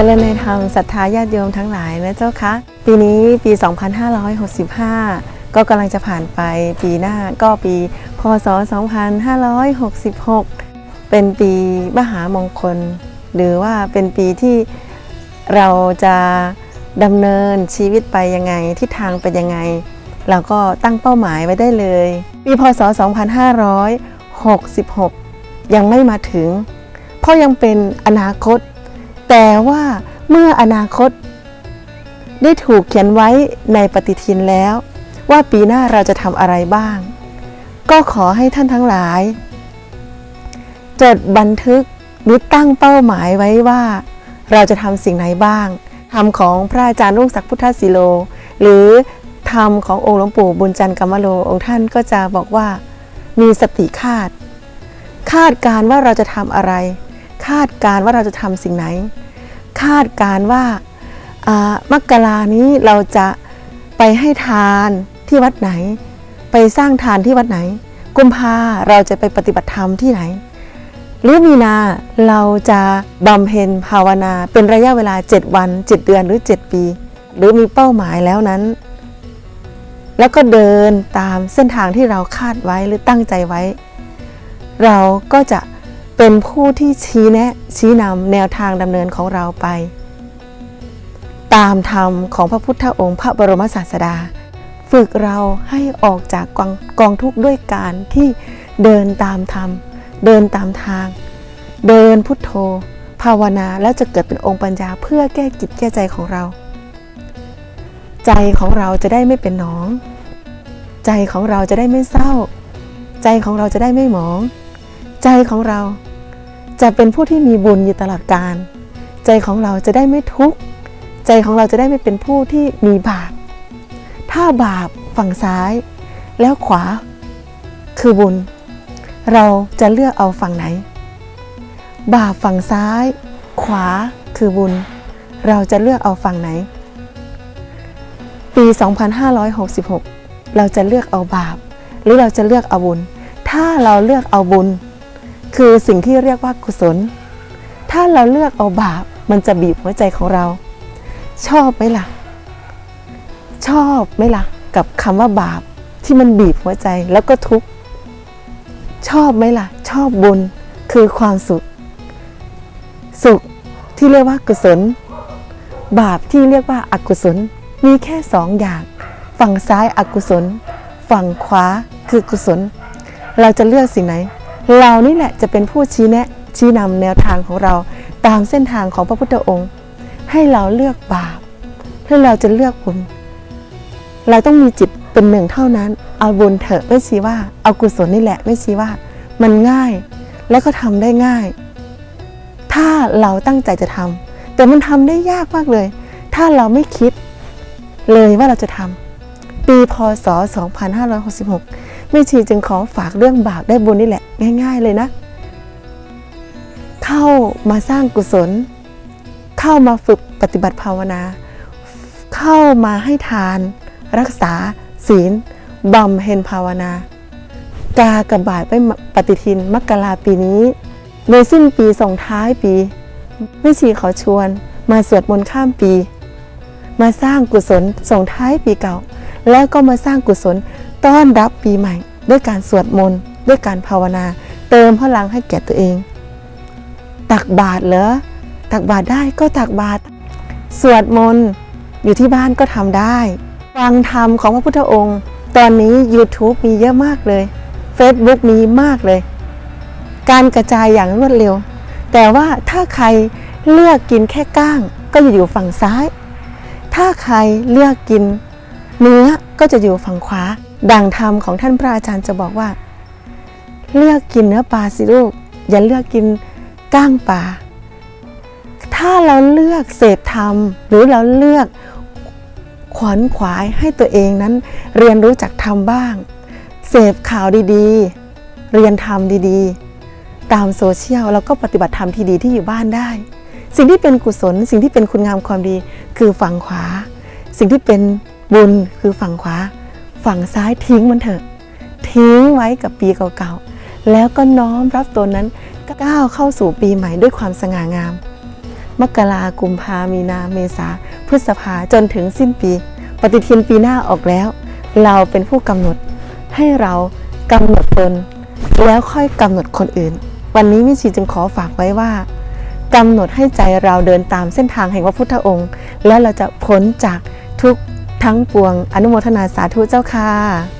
จริญในธรรมศรัทธาญาติโยมทั้งหลายนะเจ้าคะปีนี้ปี 2565 ก็กำลังจะผ่านไปปีหน้าก็ปี พศ 2566 เป็นปีมหามงคล หรือว่าเป็นปีที่เราจะดำเนินชีวิตไปยังไงทิศทางเป็นยังไง เราก็ตั้งเป้าหมายไว้ได้เลย ปีพศ 2566 ยังไม่มาถึง เพราะยังเป็นอนาคต แต่ว่าเมื่ออนาคต ได้ถูกเขียนไว้ในปฏิทินแล้ว ว่าปีหน้าเราจะทำอะไรบ้าง ก็ขอให้ท่านทั้งหลาย จดบันทึกหรือตั้งเป้าหมายไว้ว่า เราจะทำสิ่งไหนบ้างธรรมของพระอาจารย์รุ่งศักดิ์พุทธศิโล หรือธรรมขององค์หลวงปู่บุญจันทร์กรรมโลองค์ท่านก็จะบอกว่า มีสติคาด คาดการว่าเราจะทำอะไร คาดการ์ว่าเราจะทำสิ่งไหน คาดการ์ว่าอ่ามกรานี้เราจะไปให้ทานที่วัดไหน ไปสร้างทานที่วัดไหน กุมภาเราจะไปปฏิบัติธรรมที่ไหน หรือมีนาเราจะบำเพ็ญภาวนาเป็นระยะเวลา 7 วัน 7 เดือนหรือ 7 ปี หรือมีเป้าหมายแล้วนั้น แล้วก็เดินตามเส้นทางที่เราคาดไว้หรือตั้งใจไว้ เราก็จะ เป็นผู้ที่ชี้แนะชี้นำแนวทางดำเนินของเราไป ตามธรรมของพระพุทธองค์พระบรมศาสดา ฝึกเราให้ออกจากกองกองทุกข์ด้วยการที่เดินตามธรรม เดินตามทาง เดินพุทโธ ภาวนาแล้วจะเกิดเป็นองค์ปัญญาเพื่อแก้กิจแก้ใจของเรา ใจของเราจะได้ไม่เป็นหนอง ใจของเราจะได้ไม่เศร้า ใจของเราจะได้ไม่หมองใจของเรา จะเป็นผู้ที่มีบุญอยู่ตลอดกาลใจของเราจะได้ไม่ทุกข์ใจของเราจะได้ไม่เป็นผู้ที่มีบาปถ้าบาปฝั่งซ้าย แล้วขวาคือบุญ เราจะเลือกเอาฝั่งไหน บาปฝั่งซ้าย ขวาคือบุญ เราจะเลือกเอาฝั่งไหน ปี 2566 เราจะเลือกเอาบาป หรือเราจะเลือกเอาบุญ ถ้าเราเลือกเอาบุญ คือสิ่งที่เรียกว่ากุศล ถ้าเราเลือกเอาบาปมันจะบีบหัวใจของเรา ชอบไหมล่ะ ชอบไหมล่ะ กับคำว่าบาปที่มันบีบหัวใจแล้วก็ทุกข์ชอบไหมล่ะ ชอบบุญคือความสุข สุขที่เรียกว่ากุศล บาปที่เรียกว่าอากุศล มีแค่สองอย่าง ฝั่งซ้ายอกุศล ฝั่งขวาคือกุศล เราจะเลือกสิ่งไหน เรานี่แหละจะเป็นผู้ชี้แนะชี้นำแนวทางของเราตามเส้นทางของพระพุทธองค์ ให้เราเลือกบาปให้เราจะเลือกบุญเราต้องมีจิตเป็นหนึ่งเท่านั้นเอาบุญเถอะไม่ชี้ว่า เอากุศลนี่แหละไม่ชี้ว่า มันง่ายและก็ทำได้ง่าย ถ้าเราตั้งใจจะทำแต่มันทำได้ยากมากเลย ถ้าเราไม่คิดเลยว่าเราจะทำปีพศ 2566 แม่ชีจึงขอฝากเรื่องบาปได้บุญนี่แหละ ง่าย ๆ เลยนะ เข้ามาสร้างกุศล เข้ามาฝึกปฏิบัติภาวนา เข้ามาให้ทาน รักษา ศีลบำเพ็ญภาวนา กากบาทไปปฏิทินมกราปีนี้ในสิ้นปีส่งท้ายปีแม่ชีขอชวน มาสวดมนต์ข้ามปี มาสร้างกุศลส่งท้ายปีเก่า แล้วก็มาสร้างกุศล ต้อนรับปีใหม่ ด้วยการสวดมนต์ด้วยการภาวนา เติมพลังให้แก่ตัวเอง ตักบาตรเหรอตักบาตรได้ก็ตักบาตรสวดมนต์อยู่ที่บ้านก็ทำได้ ฟังธรรมของพระพุทธองค์ ตอนนี้ YouTube มีเยอะมากเลย Facebook มีมากเลย การกระจายอย่างรวดเร็ว แต่ว่าถ้าใครเลือกกินแค่ก้าง ก็จะอยู่ฝั่งซ้าย ถ้าใครเลือกกินเนื้อก็จะอยู่ฝั่งขวา ดังธรรมของท่านพระอาจารย์จะบอกว่า เลือกกินเนื้อปลาสิลูก อย่าเลือกกินก้างปลาถ้าเราเลือกเสพธรรม หรือเราเลือกขวนขวายให้ตัวเองนั้น เรียนรู้จักธรรมบ้าง เสพข่าวดีๆ เรียนธรรมดีๆ ตามโซเชียลแล้วก็ปฏิบัติธรรมที่ดีที่อยู่บ้านได้ สิ่งที่เป็นกุศล สิ่งที่เป็นคุณงามความดีคือฝั่งขวา สิ่งที่เป็นบุญคือฝั่งขวา ฝั่งซ้ายทิ้งมันเถอะ ทิ้งไว้กับปีเก่าๆ แล้วก็น้อมรับตัวนั้นก้าวเข้าสู่ปีใหม่ด้วยความสง่างาม มกรากุมภามีนาเมษาพฤษภาจนถึงสิ้นปี ปฏิทินปีหน้าออกแล้ว เราเป็นผู้กำหนดให้เรากำหนดตน แล้วค่อยกำหนดคนอื่น วันนี้มิชีจึงขอฝากไว้ว่ากำหนดให้ใจเราเดินตามเส้นทางแห่งพระพุทธองค์ แล้วเราจะพ้นจากทุก ทั้งปวงอนุโมทนาสาธุเจ้าค่ะ